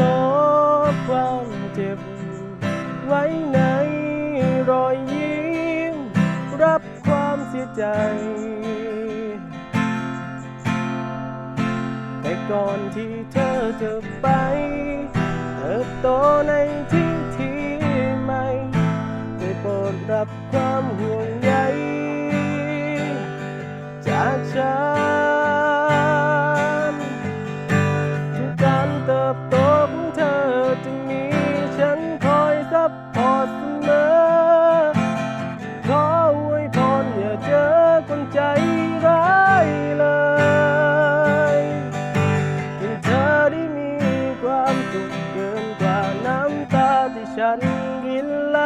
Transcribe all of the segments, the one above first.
ลบความเจ็บ ไว้ในรอยยิ้ม รับความเสียใจ แต่ก่อนที่เธอจะไป เติบโตในที่ที่ไม่ได้โปรดรับความห่วง ใจร้ายเลยให้เธอได้มีความสุขเกินกว่าน้ำตาที่ฉันรินไหล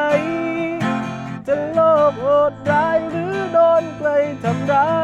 จะโลกโหดร้ายหรือโดนใครทำร้าย